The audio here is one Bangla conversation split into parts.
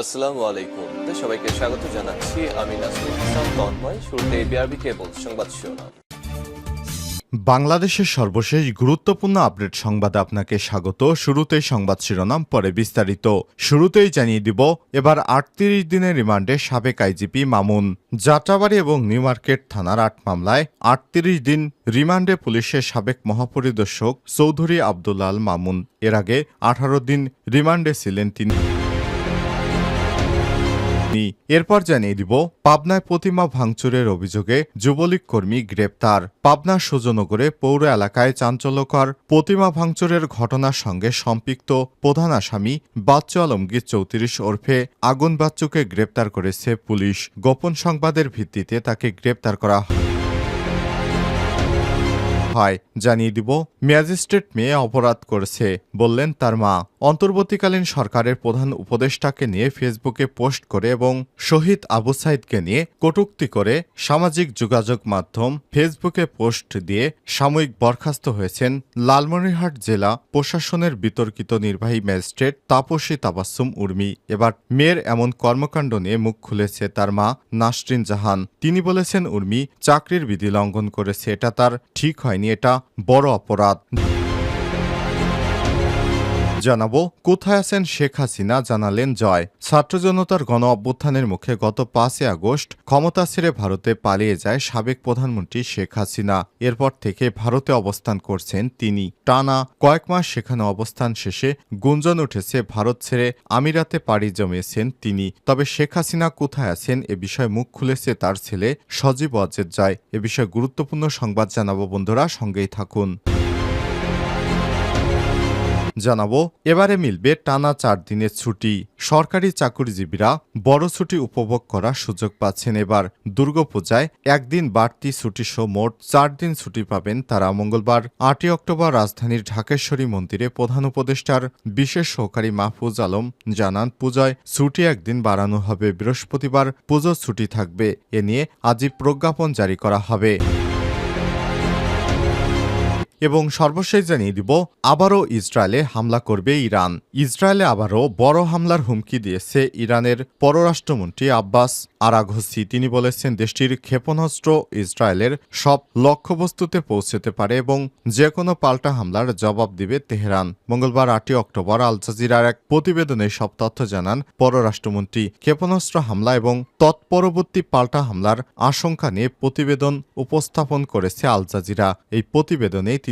আসসালামু আলাইকুম। সবাইকে স্বাগত জানাচ্ছি। আমি হাসান তন্ময়। শুরুতে বিআরবি কেবল সংবাদ শিরোনাম। বাংলাদেশের সর্বশেষ গুরুত্বপূর্ণ আপডেট সংবাদে আপনাকে স্বাগত। শুরুতেই সংবাদ শিরোনাম, পরে বিস্তারিত। শুরুতেই জানিয়ে দিব, এবার আটত্রিশ দিনের রিমান্ডে সাবেক আইজিপি মামুন। যাত্রাবাড়ি এবং নিউ মার্কেট থানার আট মামলায় আটত্রিশ দিন রিমান্ডে পুলিশের সাবেক মহাপরিদর্শক চৌধুরী আবদুল্লাল মামুন। এর আগে আঠারো দিন রিমান্ডে ছিলেন তিনি। এরপর জানিয়ে দিব, পাবনায় প্রতিমা ভাঙচুরের অভিযোগে যুবলীগ কর্মী গ্রেপ্তার। পাবনা সুজনগরে পৌর এলাকায় চাঞ্চল্যকর প্রতিমা ভাঙচুরের ঘটনার সঙ্গে সম্পৃক্ত প্রধান আসামি বাচ্চু আলমগীর চৌত্রিশ ওরফে আগুন বাচ্চুকে গ্রেপ্তার করেছে পুলিশ। গোপন সংবাদের ভিত্তিতে তাকে গ্রেপ্তার করা হয়। হয়, জানিয়ে দিব, ম্যাজিস্ট্রেট মেয়ে অপরাধ করেছে, বললেন তার মা। অন্তর্বর্তীকালীন সরকারের প্রধান উপদেষ্টাকে নিয়ে ফেসবুকে পোস্ট করে এবং শহীদ আবু সাইদকে নিয়ে কটূক্তি করে সামাজিক যোগাযোগ মাধ্যম ফেসবুকে পোস্ট দিয়ে সাময়িক বরখাস্ত হয়েছেন লালমনিরহাট জেলা প্রশাসনের বিতর্কিত নির্বাহী ম্যাজিস্ট্রেট তাপসী তাবাসুম উর্মি। এবার মেয়ের এমন কর্মকাণ্ড নিয়ে মুখ খুলেছে তার মা নাসরিন জাহান। তিনি বলেছেন, উর্মি, চাকরির বিধি লঙ্ঘন করেছে, এটা তার ঠিক হয়নি। এটা বড় অপরাধ। জানাব, কোথায় আছেন শেখ হাসিনা জানালেন জয়। ছাত্র জনতার গণ অভ্যুত্থানের মুখে গত পাঁচই আগস্ট ক্ষমতা ছেড়ে ভারতে পালিয়ে যায় সাবেক প্রধানমন্ত্রী শেখ হাসিনা। এরপর থেকে ভারতে অবস্থান করছেন তিনি। টানা কয়েক মাস সেখানে অবস্থান শেষে গুঞ্জন উঠেছে ভারত ছেড়ে আমিরাতে পাড়ি জমিয়েছেন তিনি। তবে শেখ হাসিনা কোথায় আছেন এ বিষয়ে মুখ খুলেছে তার ছেলে সজীব অজেদ যায় এ বিষয়ে গুরুত্বপূর্ণ সংবাদ জানাব বন্ধুরা, সঙ্গেই থাকুন। জানাব, এবারে মিলবে টানা চার দিনের ছুটি। সরকারি চাকরিজীবীরা বড় ছুটি উপভোগ করার সুযোগ পাচ্ছেন এবার। দুর্গাপূজায় একদিন বাড়তি ছুটি সহ মোট চার দিন ছুটি পাবেন তারা। মঙ্গলবার, আটই অক্টোবর, রাজধানীর ঢাকেশ্বরী মন্দিরে প্রধান উপদেষ্টার বিশেষ সহকারী মাহফুজ আলম জানান, পূজায় ছুটি একদিন বাড়ানো হবে, বৃহস্পতিবার পুজোর ছুটি থাকবে। এ নিয়ে আজই প্রজ্ঞাপন জারি করা হবে। এবং সর্বশেষ জানিয়ে দিব, আবারও ইসরায়েলে হামলা করবে ইরান। ইসরায়েলে আবারও বড় হামলার হুমকি দিয়েছে ইরানের পররাষ্ট্রমন্ত্রী আব্বাস আরাঘসি তিনি বলেছেন, দেশটির ক্ষেপণাস্ত্র ইসরায়েলের সব লক্ষ্যবস্তুতে পৌঁছতে পারে এবং যে কোনো পাল্টা হামলার জবাব দিবে তেহরান। মঙ্গলবার আটই অক্টোবর আল জাজিরার এক প্রতিবেদনে সব তথ্য জানান পররাষ্ট্রমন্ত্রী। ক্ষেপণাস্ত্র হামলা এবং তৎপরবর্তী পাল্টা হামলার আশঙ্কা নিয়ে প্রতিবেদন উপস্থাপন করেছে আল জাজিরা। এই প্রতিবেদনে তিনি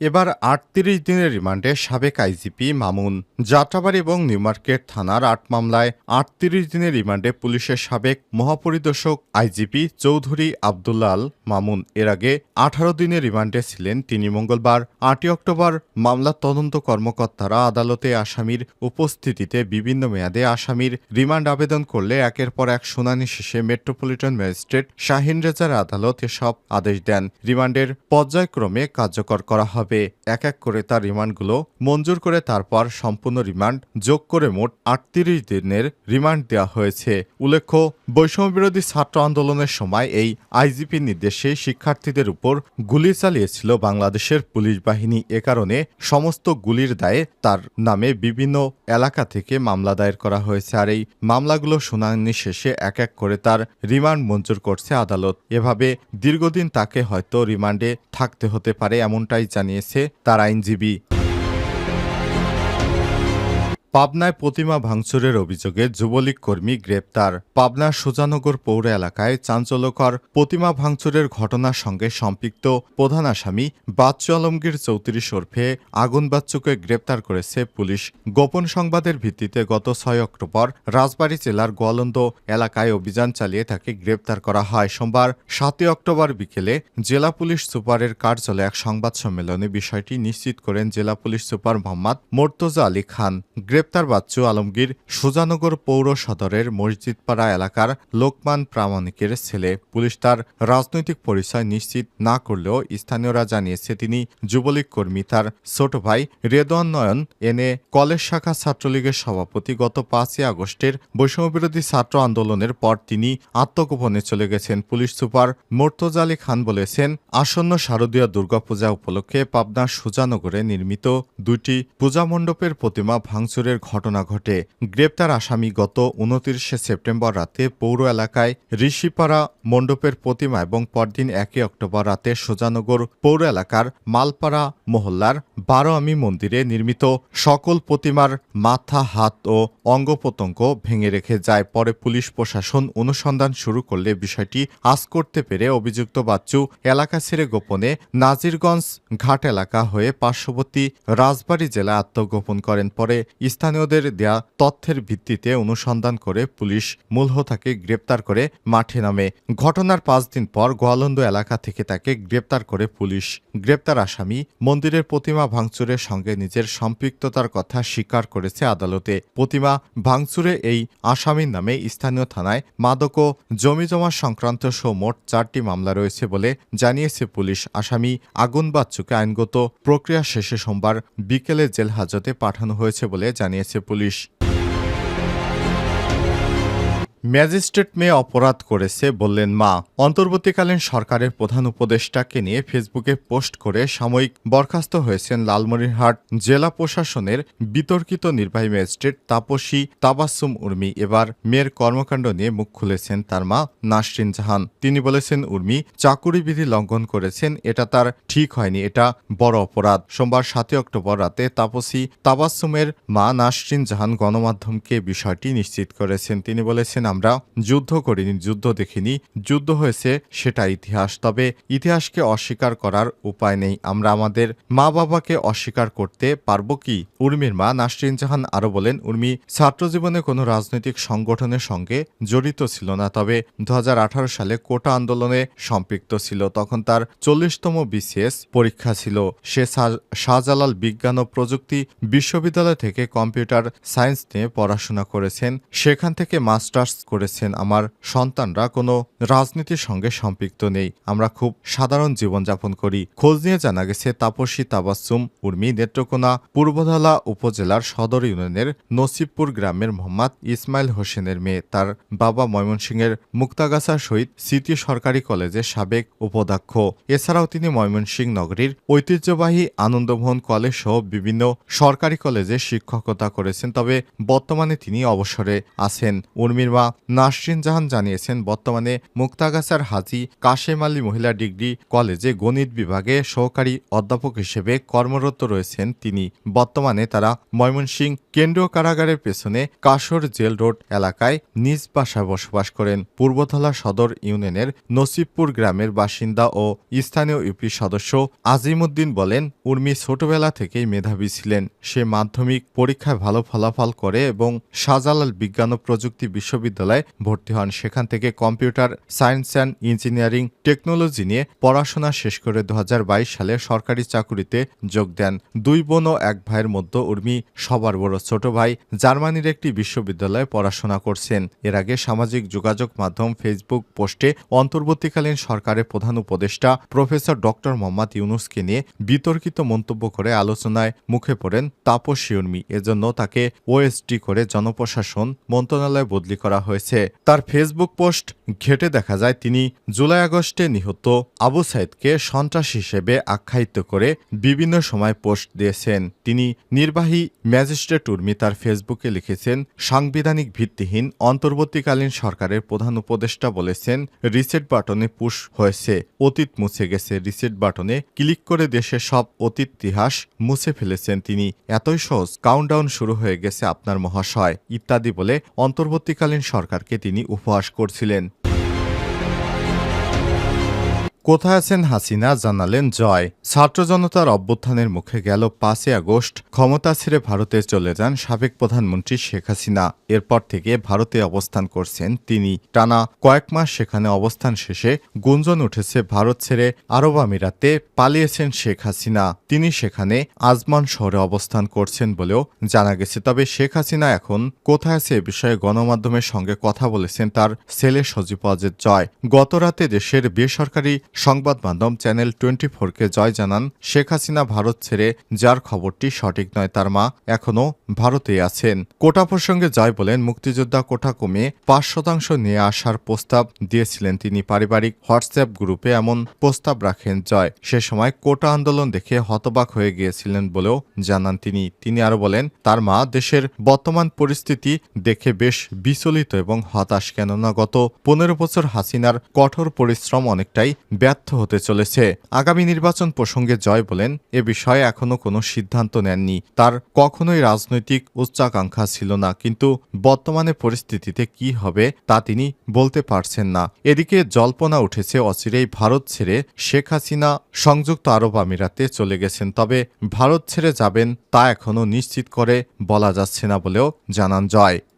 এবার আটত্রিশ দিনের রিমান্ডে সাবেক আইজিপি মামুন। যাত্রাবাড়ি এবং নিউমার্কেট থানার আট মামলায় আটত্রিশ দিনের রিমান্ডে পুলিশের সাবেক মহাপরিদর্শক আইজিপি চৌধুরী আবদুল্লাল মামুন। এর আগে আঠারো দিনের রিমান্ডে ছিলেন তিনি মঙ্গলবার, আটই অক্টোবর। মামলার তদন্ত কর্মকর্তারা আদালতে আসামির উপস্থিতিতে বিভিন্ন মেয়াদে আসামির রিমান্ড আবেদন করলে একের পর এক শুনানি শেষে মেট্রোপলিটন ম্যাজিস্ট্রেট শাহিন রেজার আদালত এসব আদেশ দেন। রিমান্ডের পর্যায়ক্রমে কার্যকর করা হবে। এক এক করে তার রিমান্ডগুলো মঞ্জুর করে তারপর সম্পূর্ণ রিমান্ড যোগ করে মোট আটত্রিশ দিনের রিমান্ড দেওয়া হয়েছে। উল্লেখ্য, বৈষম্যবিরোধী ছাত্র আন্দোলনের সময় এই আইজিপির নির্দেশে শিক্ষার্থীদের উপর গুলি চালিয়েছিল বাংলাদেশের পুলিশ বাহিনী। এ কারণে সমস্ত গুলির দায়ে তার নামে বিভিন্ন এলাকা থেকে মামলা দায়ের করা হয়েছে আর এই মামলাগুলো শুনানি শেষে এক এক করে তার রিমান্ড মঞ্জুর করছে আদালত। এভাবে দীর্ঘদিন তাকে হয়তো রিমান্ডে থাকতে হতে পারে এমনটাই জানিয়েছে তার আইনজীবী। পাবনায় প্রতিমা ভাঙচুরের অভিযোগে যুবলীগ কর্মী গ্রেপ্তার। পাবনার সুজানগর পৌর এলাকায় চাঞ্চল্যকর প্রতিমা ভাঙচুরের ঘটনার সঙ্গে সম্পৃক্ত প্রধান আসামি বাচ্চু আলমগীর চৌত্রিশ ওরফে আগুন বাচ্চুকে গ্রেপ্তার করেছে পুলিশ। গোপন সংবাদের ভিত্তিতে গত ছয় অক্টোবর রাজবাড়ী জেলার গোয়ালন্দ এলাকায় অভিযান চালিয়ে তাকে গ্রেপ্তার করা হয়। সোমবার সাতই অক্টোবর বিকেলে জেলা পুলিশ সুপারের কার্যালয়ে এক সংবাদ সম্মেলনে বিষয়টি নিশ্চিত করেন জেলা পুলিশ সুপার মোহাম্মদ মোর্তজা আলী খান। গ্রেপ্তার বাচ্চু আলমগীর সুজানগর পৌর সদরের মসজিদপাড়া এলাকার লোকমান প্রামাণিকের ছেলে। পুলিশ তার রাজনৈতিক পরিচয় নিশ্চিত না করলেও স্থানীয়রা জানিয়েছে, তিনি যুবলীগ কর্মী। তার ছোট ভাই রেদওয়ান নয়ন এনে কলেজ শাখা ছাত্রলীগের সভাপতি। গত পাঁচই আগস্টের বৈষম্যবিরোধী ছাত্র আন্দোলনের পর তিনি আত্মগোপনে চলে গেছেন। পুলিশ সুপার মোর্তজা আলী খান বলেছেন, আসন্ন শারদীয় দুর্গাপূজা উপলক্ষে পাবনার সুজানগরে নির্মিত দুইটি পূজা মণ্ডপের প্রতিমা ভাঙচুরের ঘটনা ঘটে। গ্রেপ্তার আসামি গত উনত্রিশে সেপ্টেম্বর রাতে পৌর এলাকায় ঋষিপাড়া মণ্ডপের প্রতিমা এবং পরদিন একই অক্টোবর রাতে সুজানগর পৌর এলাকার মালপাড়া মহল্লার বারো আমি মন্দিরে নির্মিত সকল প্রতিমার মাথা, হাত ও অঙ্গ প্রত্যঙ্গ ভেঙে রেখে যায়। পরে পুলিশ প্রশাসন অনুসন্ধান শুরু করলে বিষয়টি আজ করতে পেরে অভিযুক্ত বাচ্চু এলাকা ছেড়ে গোপনে নাজিরগঞ্জ ঘাট এলাকা হয়ে পার্শ্ববর্তী রাজবাড়ী জেলা আত্মগোপন করেন। পরে স্থানীয়দের দেয়া তথ্যের ভিত্তিতে অনুসন্ধান করে পুলিশ মূলহোতাকে গ্রেপ্তার করে মাঠে নামে। ঘটনার পাঁচ দিন পর গোয়ালন্দ এলাকা থেকে তাকে গ্রেপ্তার করে পুলিশ। গ্রেপ্তার আসামি মন্দিরের প্রতিমা ভাঙচুরের সঙ্গে নিজের সম্পৃক্ততার কথা স্বীকার করেছে আদালতে। প্রতিমা ভাঙচুরে এই আসামির নামে স্থানীয় থানায় মাদক ও জমিজমা সংক্রান্ত সহ মোট চারটি মামলা রয়েছে বলে জানিয়েছে পুলিশ। আসামি আগুন বাচ্চুকে আইনগত প্রক্রিয়া শেষে সোমবার বিকেলে জেল হাজতে পাঠানো হয়েছে বলে জানিয়েছে পুলিশ ম্যাজিস্ট্রেট মেয়ে অপরাধ করেছে বললেন মা। অন্তর্বর্তীকালীন সরকারের প্রধান উপদেষ্টাকে নিয়ে ফেসবুকে পোস্ট করে সাময়িক বরখাস্ত হয়েছেন লালমনিরহাট জেলা প্রশাসনের বিতর্কিত নির্বাহী ম্যাজিস্ট্রেট তাপসী তাবাসুম উর্মি। এবার মেয়ের কর্মকাণ্ড নিয়ে মুখ খুলেছেন তার মা নাসরিন জাহান। তিনি বলেছেন, উর্মি, চাকুরিবিধি লঙ্ঘন করেছেন। এটা তার ঠিক হয়নি। এটা বড় অপরাধ। সোমবার সাতই অক্টোবর রাতে তাপসী তাবাসুমের মা নাসরিন জাহান গণমাধ্যমকে বিষয়টি নিশ্চিত করেছেন। তিনি বলেছেন আমরা যুদ্ধ করিনি, যুদ্ধ দেখিনি। যুদ্ধ হয়েছে সেটা ইতিহাস। তবে ইতিহাসকে অস্বীকার করার উপায় নেই। আমরা আমাদের মা বাবাকে অস্বীকার করতে পারব কি? উর্মির মা নাসরিন জাহান আরও বলেন, উর্মি ছাত্রজীবনে কোনো রাজনৈতিক সংগঠনের সঙ্গে জড়িত ছিল না। তবে দু হাজার আঠারো সালে কোটা আন্দোলনে সম্পৃক্ত ছিল। তখন তার চল্লিশতম বিসিএস পরীক্ষা ছিল। সে, শাহজালাল বিজ্ঞান ও প্রযুক্তি বিশ্ববিদ্যালয় থেকে কম্পিউটার সায়েন্স নিয়ে পড়াশোনা করেছেন। সেখান থেকে মাস্টার্স করেছেন, আমার সন্তানরা কোনো রাজনীতির সঙ্গে সম্পৃক্ত নেই। আমরা খুব সাধারণ জীবনযাপন করি। খোঁজ নিয়ে জানা গেছে, তাপসী তাবাসুম উর্মি নেত্রকোনা পূর্বধলা উপজেলার সদর ইউনিয়নের নসিবপুর গ্রামের মোহাম্মদ ইসমাইল হোসেনের মেয়ে। তার বাবা ময়মনসিংহের মুক্তাগাছা শহীদ স্মৃতি সরকারি কলেজের সাবেক উপাধ্যক্ষ। এছাড়াও তিনি ময়মনসিংহ নগরীর ঐতিহ্যবাহী আনন্দমোহন কলেজ সহ বিভিন্ন সরকারি কলেজে শিক্ষকতা করেছেন। তবে বর্তমানে তিনি অবসরে আছেন। উর্মির মা নাসরিন জাহান জানিয়েছেন, বর্তমানে মুক্তাগাছার হাজি কাশেম আলী মহিলা ডিগ্রি কলেজে গণিত বিভাগে সহকারী অধ্যাপক হিসেবে কর্মরত রয়েছেন তিনি। বর্তমানে তারা ময়মনসিংহ কেন্দ্রীয় কারাগারের পেছনে কাশর জেল রোড এলাকায় নিজ বাসায় বসবাস করেন। পূর্বধলা সদর ইউনিয়নের নসিবপুর গ্রামের বাসিন্দা ও স্থানীয় ইউপি সদস্য আজিমুদ্দিন বলেন, উর্মি ছোটবেলা থেকেই মেধাবী ছিলেন। সে মাধ্যমিক পরীক্ষায় ভালো ফলাফল করে এবং শাহজালাল বিজ্ঞান ও প্রযুক্তি বিশ্ববিদ্যালয়ে ভর্তি হন। সেখান থেকে computer science and engineering technology নিয়ে পড়াশোনা শেষ করে দু হাজার বাইশ সালে সরকারি চাকুরিতে যোগ দেন। দুই বোন ও এক ভাইয়ের মধ্যে উর্মি সবার বড় ছোট ভাই জার্মানির একটি বিশ্ববিদ্যালয়ে পড়াশোনা করছেন। এর আগে সামাজিক যোগাযোগ মাধ্যম ফেসবুক পোস্টে অন্তর্বর্তীকালীন সরকারের প্রধান উপদেষ্টা প্রফেসর ডক্টর মোহাম্মদ ইউনুসকে নিয়ে বিতর্কিত মন্তব্য করে আলোচনায় মুখে পড়েন তাপসী উর্মি। এজন্য তাকে ওএসডি করে জনপ্রশাসন মন্ত্রণালয়ে বদলি করা হয়েছে। তার ফেসবুক পোস্ট ঘেটে দেখা যায় তিনি জুলাই আগস্টে নিহত আবু সাইদকে সন্ত্রাস হিসেবে আখ্যায়িত করে বিভিন্ন সময় পোস্ট দিয়েছেন। তিনি নির্বাহী ম্যাজিস্ট্রেট উর্মি তার ফেসবুকে লিখেছেন, সাংবিধানিক ভিত্তিহীন, অন্তর্বর্তীকালীন সরকারের প্রধান উপদেষ্টা বলেছেন, রিসেট বাটনে পুশ হয়েছে, অতীত মুছে গেছে, রিসেট বাটনে ক্লিক করে দেশের সব অতীত ইতিহাস মুছে ফেলেছেন তিনি। এতই সহজ, কাউন্টডাউন শুরু হয়ে গেছে আপনার মহাশয়, ইত্যাদি বলে অন্তর্বর্তীকালীন সরকারকে তিনি উপহাস করছিলেন। কোথায় আছেন হাসিনা জানালেন জয়। ছাত্র জনতার অভ্যুত্থানের মুখে গেল পাঁচই আগস্ট। ক্ষমতা ছেড়ে ভারতে চলে যান সাবেক প্রধানমন্ত্রী শেখ হাসিনা। এরপর থেকে ভারতে অবস্থান করছেন তিনি। টানা কয়েক মাস সেখানে অবস্থান শেষে গুঞ্জন উঠেছে ভারত ছেড়ে আরব আমিরাতে পালিয়েছেন শেখ হাসিনা। তিনি সেখানে আজমান শহরে অবস্থান করছেন বলেও জানা গেছে। তবে শেখ হাসিনা এখন কোথায় আছে এ বিষয়ে গণমাধ্যমের সঙ্গে কথা বলেছেন তার ছেলে সজীব অজিত জয়। গতরাতে দেশের বেসরকারি সংবাদ মাধ্যম চ্যানেল টোয়েন্টি ফোরকে জয় জানান শেখ হাসিনা ভারত ছেড়ে, যার খবরটি সঠিক নয় তার মা এখনও ভারতে আছেন। কোটা প্রসঙ্গে জয় বলেন মুক্তিযোদ্ধা কোটা কমিয়ে পাঁচ শতাংশ নিয়ে আসার প্রস্তাব দিয়েছিলেন তিনি পারিবারিক হোয়াটসঅ্যাপ গ্রুপে এমন প্রস্তাব রাখেন জয়। সে সময় কোটা আন্দোলন দেখে হতবাক হয়ে গিয়েছিলেন বলেও জানান তিনি। তিনি আরও বলেন, তার মা দেশের বর্তমান পরিস্থিতি দেখে বেশ বিচলিত এবং হতাশ, কেননা গত পনেরো বছর হাসিনার কঠোর পরিশ্রম অনেকটাই ব্যর্থ হতে চলেছে। আগামী নির্বাচন প্রসঙ্গে জয় বলেন, এ বিষয়ে এখনও কোনো সিদ্ধান্ত নেননি। তার কখনোই রাজনৈতিক উচ্চাকাঙ্ক্ষা ছিল না, কিন্তু বর্তমানে পরিস্থিতিতে কি হবে তা তিনি বলতে পারছেন না। এদিকে জল্পনা উঠেছে, অচিরেই ভারত ছেড়ে শেখ হাসিনা সংযুক্ত আরব আমিরাতে চলে গেছেন। তবে ভারত ছেড়ে যাবেন তা এখনও নিশ্চিত করে বলা যাচ্ছে না বলেও জানান জয়।